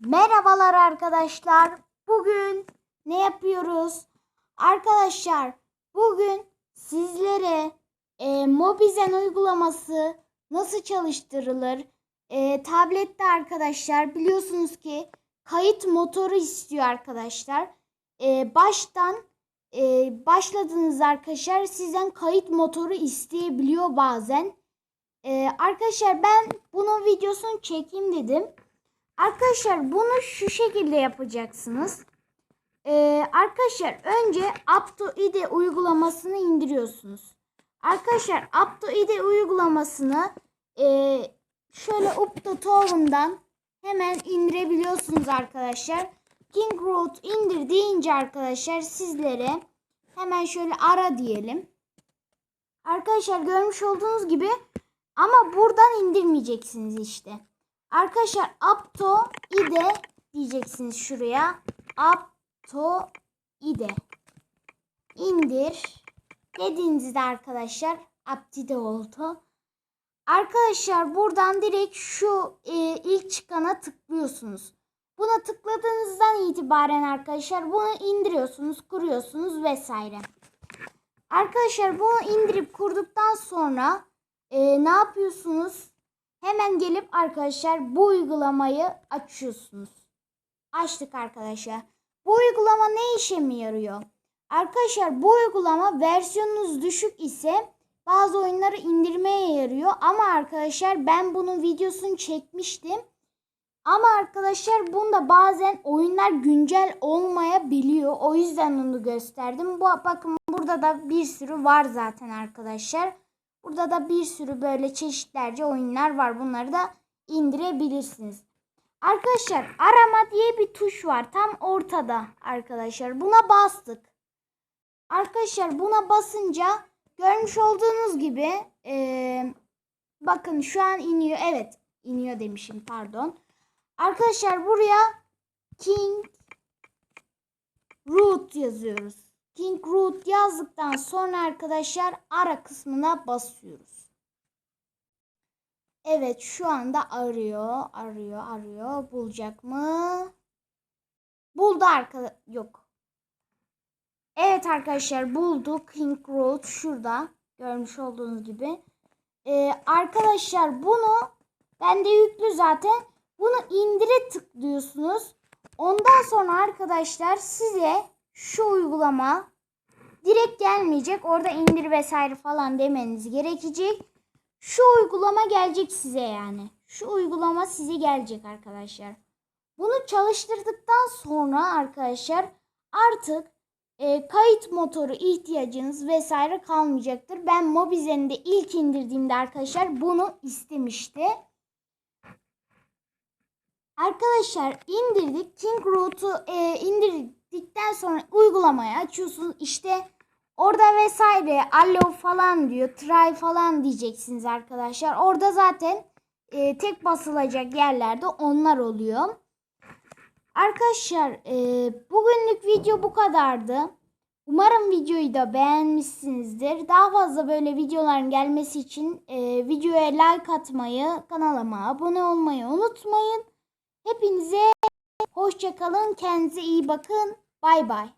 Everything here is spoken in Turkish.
Merhabalar arkadaşlar. Bugün ne yapıyoruz? Arkadaşlar bugün sizlere e, Mobizen uygulaması nasıl çalıştırılır? E, tablette arkadaşlar biliyorsunuz ki kayıt motoru istiyor arkadaşlar. E, baştan e, başladığınız arkadaşlar sizden kayıt motoru isteyebiliyor bazen. E, arkadaşlar ben bunun videosunu çekeyim dedim. Arkadaşlar bunu şu şekilde yapacaksınız. Ee, arkadaşlar önce Apto-IDE uygulamasını indiriyorsunuz. Arkadaşlar Apto-IDE uygulamasını e, şöyle Upto hemen indirebiliyorsunuz arkadaşlar. King Root indir deyince arkadaşlar sizlere hemen şöyle ara diyelim. Arkadaşlar görmüş olduğunuz gibi ama buradan indirmeyeceksiniz işte. Arkadaşlar Apto ide diyeceksiniz şuraya. Apto ide. İndir. Dediğinizde arkadaşlar Aptide oldu. Arkadaşlar buradan direkt şu e, ilk çıkana tıklıyorsunuz. Buna tıkladığınızdan itibaren arkadaşlar bunu indiriyorsunuz, kuruyorsunuz vesaire. Arkadaşlar bunu indirip kurduktan sonra e, ne yapıyorsunuz? Hemen gelip arkadaşlar bu uygulamayı açıyorsunuz. Açtık arkadaşlar. Bu uygulama ne işe mi yarıyor? Arkadaşlar bu uygulama versiyonunuz düşük ise bazı oyunları indirmeye yarıyor. Ama arkadaşlar ben bunun videosunu çekmiştim. Ama arkadaşlar bunda bazen oyunlar güncel olmayabiliyor. O yüzden onu gösterdim. Bu bakın burada da bir sürü var zaten arkadaşlar. Burada da bir sürü böyle çeşitlerce oyunlar var. Bunları da indirebilirsiniz. Arkadaşlar arama diye bir tuş var. Tam ortada arkadaşlar. Buna bastık. Arkadaşlar buna basınca görmüş olduğunuz gibi ee, bakın şu an iniyor. Evet iniyor demişim pardon. Arkadaşlar buraya King Root yazıyoruz. King Root yazdıktan sonra arkadaşlar ara kısmına basıyoruz. Evet şu anda arıyor, arıyor, arıyor. Bulacak mı? Buldu arka yok. Evet arkadaşlar bulduk. King Road şurada. Görmüş olduğunuz gibi. Ee, arkadaşlar bunu bende yüklü zaten. Bunu indire tıklıyorsunuz. Ondan sonra arkadaşlar size şu uygulama direkt gelmeyecek. Orada indir vesaire falan demeniz gerekecek. Şu uygulama gelecek size yani. Şu uygulama size gelecek arkadaşlar. Bunu çalıştırdıktan sonra arkadaşlar artık e, kayıt motoru ihtiyacınız vesaire kalmayacaktır. Ben Mobizen'i de ilk indirdiğimde arkadaşlar bunu istemişti. Arkadaşlar indirdik. King Root'u e, indirdikten sonra uygulamayı açıyorsunuz. İşte orada vesaire allo falan diyor. Try falan diyeceksiniz arkadaşlar. Orada zaten e, tek basılacak yerlerde onlar oluyor. Arkadaşlar e, bugünlük video bu kadardı. Umarım videoyu da beğenmişsinizdir. Daha fazla böyle videoların gelmesi için e, videoya like atmayı, kanalıma abone olmayı unutmayın. Hepinize hoşçakalın. Kendinize iyi bakın. Bay bay.